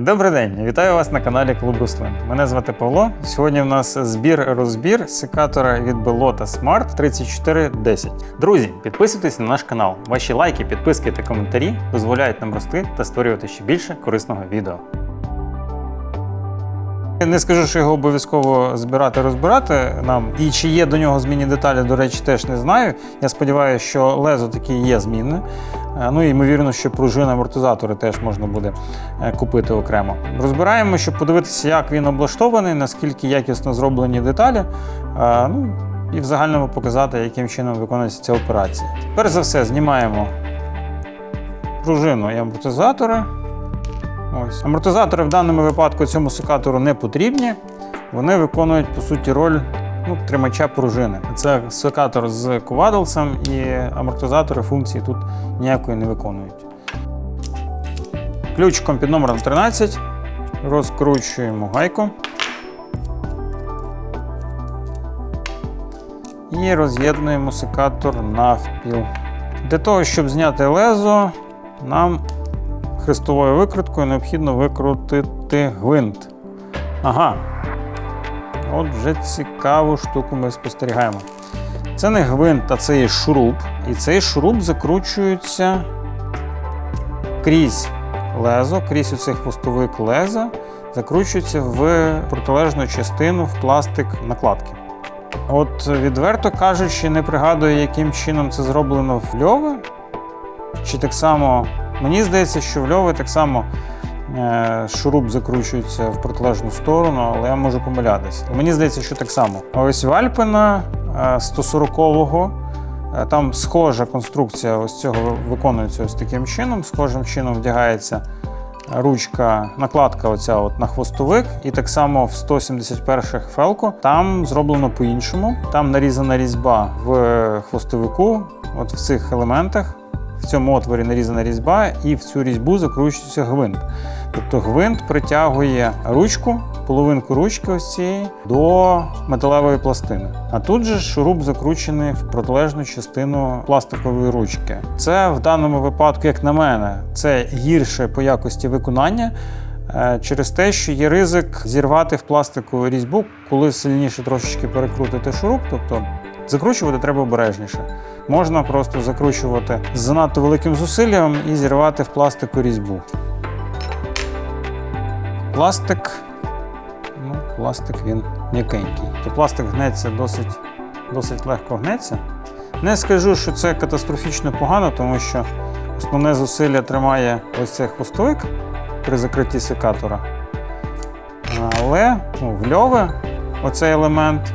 Добрий день, вітаю вас на каналі Клуб Руслин. Мене звати Павло. Сьогодні в нас збір-розбір секатора від Belota Smart 3410. Друзі, підписуйтесь на наш канал. Ваші лайки, підписки та коментарі дозволяють нам рости та створювати ще більше корисного відео. Не скажу, що його обов'язково збирати розбирати нам. І чи є до нього змінні деталі, до речі, теж не знаю. Я сподіваюся, що лезо таки є змінне. Е, Ну і ймовірно, що пружини амортизатори теж можна буде е, купити окремо. Розбираємо, щоб подивитися, як він облаштований, наскільки якісно зроблені деталі. Е, Ну і в загальному показати, яким чином виконується ця операція. Перш за все, знімаємо пружину і амортизатори. Ось. Амортизатори в даному випадку цьому секатору не потрібні. Вони виконують, по суті, роль ну, тримача пружини. Це секатор з ковадалцем, і амортизатори функції тут ніякої не виконують. Ключиком під номером 13 розкручуємо гайку. І роз'єднуємо секатор навпіл. Для того, щоб зняти лезо, нам хрестовою викруткою необхідно викрутити гвинт. Ага. От вже цікаву штуку ми спостерігаємо. Це не гвинт, а це є шуруп. І цей шуруп закручується крізь лезо, крізь оцей хвостовик леза, закручується в протилежну частину в пластик накладки. От відверто кажучи, не пригадую, яким чином це зроблено в Льови. Чи так само, мені здається, що в Льови так само е, шуруп закручується в протилежну сторону, але я можу помилятися. Мені здається, що так само. Ось в Альпина е, 140-го е, там схожа конструкція ось цього виконується ось таким чином. Схожим чином вдягається ручка, накладка оця от на хвостовик. І так само в 171-х фелко там зроблено по-іншому. Там нарізана різьба в хвостовику, от в цих елементах. В цьому отворі нарізана різьба, і в цю різьбу закручується гвинт. Тобто гвинт притягує ручку, половинку ручки ось цієї до металевої пластини. А тут же шуруп закручений в протилежну частину пластикової ручки. Це в даному випадку, як на мене, це гірше по якості виконання. е, Через те, що є ризик зірвати в пластикову різьбу, коли сильніше трошечки перекрутити шуруп, тобто закручувати треба обережніше. Можна просто закручувати з занадто великим зусиллям і зірвати в пластику різьбу. Пластик, ну, пластик він м'якенький. То пластик гнеться досить, досить легко гнеться. Не скажу, що це катастрофічно погано, тому що основне зусилля тримає ось цей хвостовик при закритті секатора. Але ну, в Льове оцей елемент,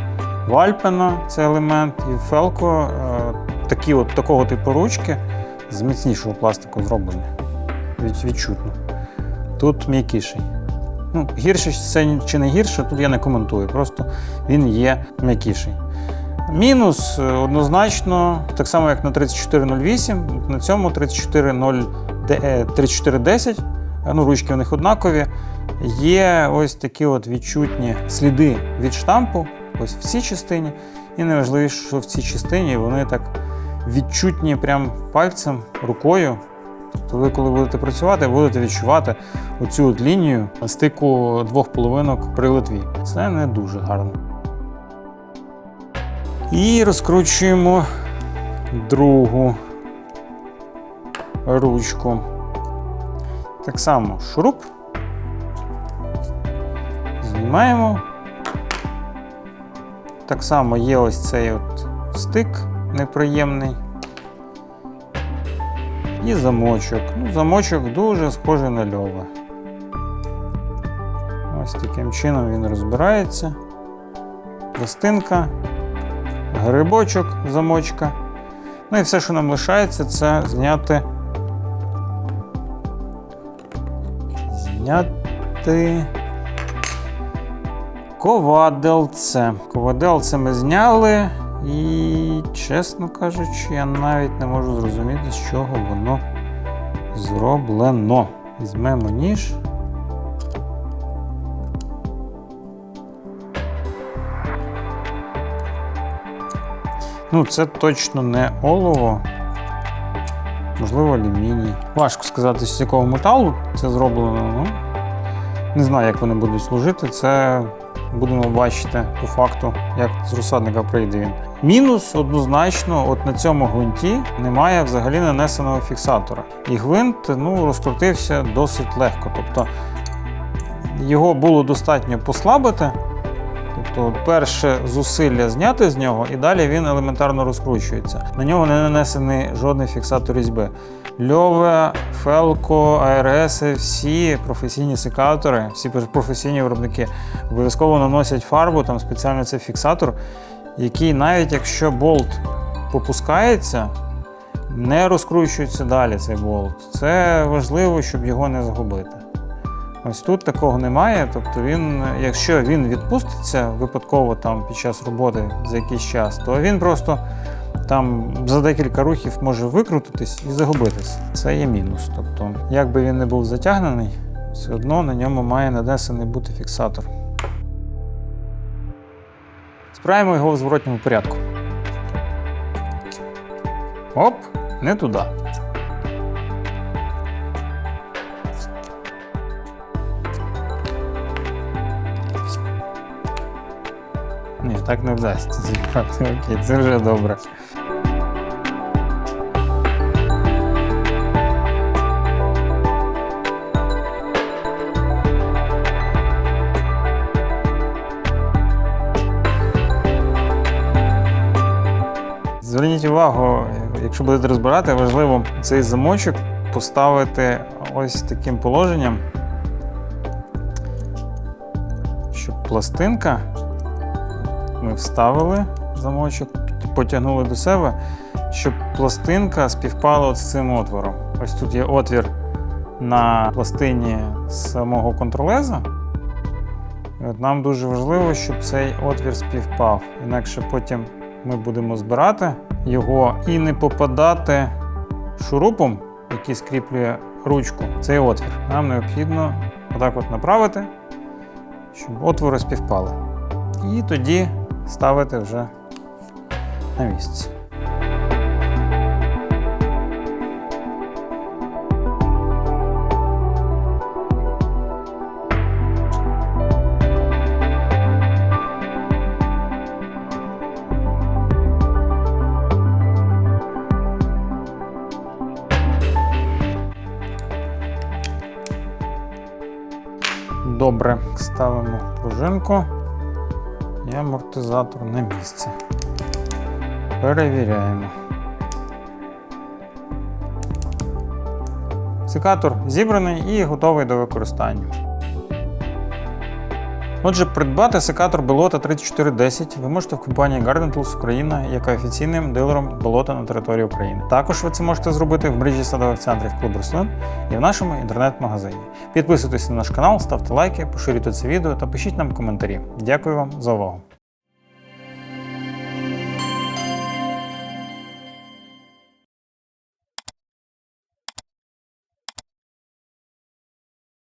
в Альпена цей елемент і в Фелко е, такі от, такого типу ручки з міцнішого пластику зроблені. Від, відчутно. Тут м'якіший. Ну, гірше це чи не гірше, тут я не коментую, просто він є м'якіший. Мінус е, однозначно, так само як на 3408, на цьому 34.0 е, 3410, е, ну, ручки у них однакові, є ось такі от відчутні сліди від штампу, ось в цій частині. І найважливіше, що в цій частині вони так відчутні прям пальцем, рукою. Тобто ви, коли будете працювати, будете відчувати оцю от лінію стику двох половинок при литві. Це не дуже гарно. І розкручуємо другу ручку. Так само шуруп. Знімаємо. Так само є ось цей от стик неприємний. І замочок. Ну, замочок дуже схожий на льове. Ось таким чином він розбирається. Пластинка, грибочок замочка. Ну і все, що нам лишається, це зняти. Зняти. Коваделце. Коваделце ми зняли. І, чесно кажучи, я навіть не можу зрозуміти, з чого воно зроблено. Візьмемо ніж. Ну, це точно не олово. Можливо, алюміній. Важко сказати, з якого металу це зроблено. Ну, Не знаю, як вони будуть служити. Це будемо бачити по факту, як з розсадника прийде він. Мінус однозначно, от на цьому гвинті немає взагалі нанесеного фіксатора. І гвинт ну, розкрутився досить легко. Тобто його було достатньо послабити. Тобто, перше зусилля зняти з нього, і далі він елементарно розкручується. На нього не нанесений жодний фіксатор різьби. Льове, Фелко, АРС, всі професійні секатори, всі професійні виробники обов'язково наносять фарбу, там спеціально цей фіксатор, який навіть якщо болт попускається, не розкручується далі цей болт. Це важливо, щоб його не загубити. Ось тут такого немає. Тобто він, якщо він відпуститься випадково там під час роботи за якийсь час, то він просто там за декілька рухів може викрутитись і загубитись. Це є мінус. Тобто, як би він не був затягнений, все одно на ньому має нанесений бути фіксатор. Справимо його в зворотньому порядку. Оп, не туди. Ні, так не вдасться зібрати. Окей, це вже добре. Зверніть увагу, якщо будете розбирати, важливо цей замочок поставити ось таким положенням, щоб пластинка ми вставили замочок, потягнули до себе, щоб пластинка співпала от з цим отвором. Ось тут є отвір на пластині самого контролеза. От нам дуже важливо, щоб цей отвір співпав. Інакше потім ми будемо збирати його і не попадати шурупом, який скріплює ручку, цей отвір. Нам необхідно отак от направити, щоб отвори співпали. І тоді ставити вже на місце. Добре, ставимо пружинку амортизатор на місце. Перевіряємо. Секатор зібраний і готовий до використання. Отже, придбати секатор болота 3410 ви можете в компанії Garden Tools Україна, яка офіційним дилером болота на території України. Також ви це можете зробити в мережі садових центрів Клуб Рослин і в нашому інтернет-магазині. Підписуйтесь на наш канал, ставте лайки, поширюйте це відео та пишіть нам коментарі. Дякую вам за увагу!